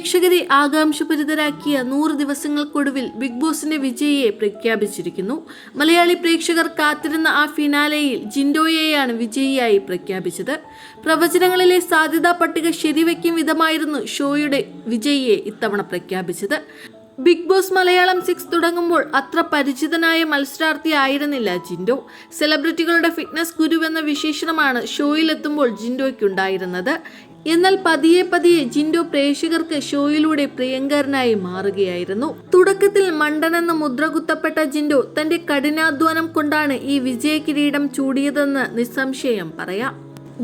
പ്രേക്ഷകരെ ആകാംക്ഷഭരിതരാക്കിയ നൂറ് ദിവസങ്ങൾക്കൊടുവിൽ ബിഗ് ബോസിന്റെ വിജയിയെ പ്രഖ്യാപിച്ചിരിക്കുന്നു. മലയാളി പ്രേക്ഷകർ കാത്തിരുന്ന ആ ഫിനാലയിൽ ജിൻഡോയെയാണ് വിജയിയായി പ്രഖ്യാപിച്ചത്. പ്രവചനങ്ങളിലെ സാധ്യതാ പട്ടിക ശരിവെക്കും വിധമായിരുന്നു ഷോയുടെ വിജയിയെ ഇത്തവണ പ്രഖ്യാപിച്ചത്. ബിഗ് ബോസ് മലയാളം സിക്സ് തുടങ്ങുമ്പോൾ അത്ര പരിചിതനായ മത്സരാർത്ഥി ആയിരുന്നില്ല ജിൻഡോ. സെലിബ്രിറ്റികളുടെ ഫിറ്റ്നസ് ഗുരു എന്ന വിശേഷണമാണ് ഷോയിലെത്തുമ്പോൾ ജിൻഡോയ്ക്കുണ്ടായിരുന്നത്. എന്നാൽ പതിയെ പതിയെ ജിൻഡോ പ്രേക്ഷകർക്ക് ഷോയിലൂടെ പ്രിയങ്കരനായി മാറുകയായിരുന്നു. തുടക്കത്തിൽ മണ്ടനെന്ന് മുദ്ര കുത്തപ്പെട്ട ജിൻഡോ തന്റെ കഠിനാധ്വാനം കൊണ്ടാണ് ഈ വിജയ കിരീടം ചൂടിയതെന്ന് നിസ്സംശയം പറയാം.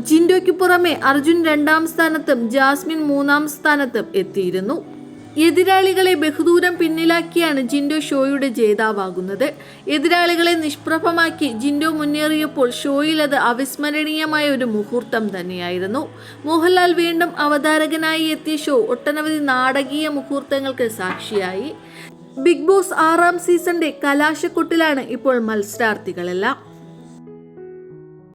ജിൻഡോയ്ക്ക് പുറമെ അർജുൻ രണ്ടാം സ്ഥാനത്തും ജാസ്മിൻ മൂന്നാം സ്ഥാനത്തും എത്തിയിരുന്നു. എതിരാളികളെ ബഹുദൂരം പിന്നിലാക്കിയാണ് ജിൻഡോ ഷോയുടെ ജേതാവാകുന്നത്. എതിരാളികളെ നിഷ്പ്രഭമാക്കി ജിൻഡോ മുന്നേറിയപ്പോൾ ഷോയിൽ അത് അവിസ്മരണീയമായ ഒരു മുഹൂർത്തം തന്നെയായിരുന്നു. മോഹൻലാൽ വീണ്ടും അവതാരകനായി എത്തിയ ഷോ ഒട്ടനവധി നാടകീയ മുഹൂർത്തങ്ങൾക്ക് സാക്ഷിയായി. ബിഗ് ബോസ് ആറാം സീസണിന്റെ കലാശക്കൊട്ടിലാണ് ഇപ്പോൾ മത്സരാർത്ഥികളെല്ലാം.